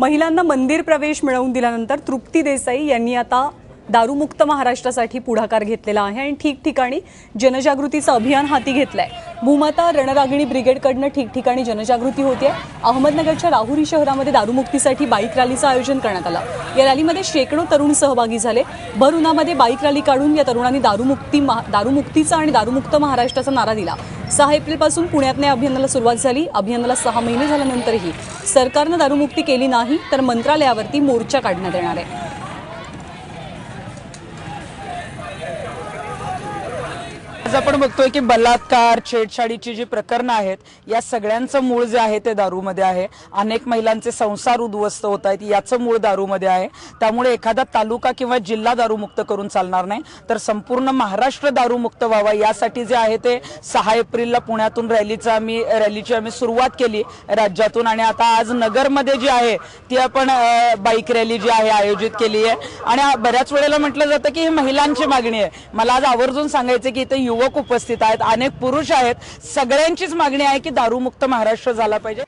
महिलांना मंदिर प्रवेश मिळवून दिल्यानंतर तृप्ती देसाई यांनी आता दारूमुक्त महाराष्ट्रासाठी पुढाकार घेतलेला आहे आणि ठिकठिकाणी जनजागृतीचं अभियान हाती घेतलंय. भूमाता रणरागिणी ब्रिगेडकडनं ठिकठिकाणी जनजागृती होते अहमदनगरच्या राहुरी शहरामध्ये दारूमुक्तीसाठी बाईक रॅलीचं आयोजन करण्यात आलं. या रॅलीमध्ये शेकडो तरुण सहभागी झाले. भर उन्हामध्ये बाईक रॅली काढून या तरुणांनी दारूमुक्ती महा- दारूमुक्तीचा आणि दारूमुक्त महाराष्ट्राचा नारा दिला. सहा एप्रिलपासून पुण्यात या अभियानाला सुरुवात झाली. अभियानाला सहा महिने झाल्यानंतरही सरकारनं दारूमुक्ती केली नाही तर मंत्रालयावरती मोर्चा काढण्यात येणार आहे. आज आपण बघतोय की बलात्कार छेडछाडीची जी प्रकरणं आहेत या सगळ्यांचं मूळ जे आहे ते दारूमध्ये आहे. अनेक महिलांचे संसार उद्ध्वस्त होत आहेत याचं मूळ दारूमध्ये आहे. त्यामुळे एखादा तालुका किंवा जिल्हा दारूमुक्त करून चालणार नाही. तर संपूर्ण महाराष्ट्र दारूमुक्त व्हावा यासाठी जे आहे ते सहा एप्रिलला पुण्यातून रॅलीचा आम्ही रॅलीची आम्ही सुरुवात केली राज्यातून. आणि आता आज नगरमध्ये जी आहे ती आपण बाईक रॅली जी आहे आयोजित केली आहे. आणि बऱ्याच वेळेला म्हटलं जातं की ही महिलांची मागणी आहे. मला आज आवर्जून सांगायचं की इथे युवक उपस्थित आहेत. अनेक पुरुष आहेत. सगळ्यांचीच मागणी आहे की दारूमुक्त महाराष्ट्र झाला पाहिजे.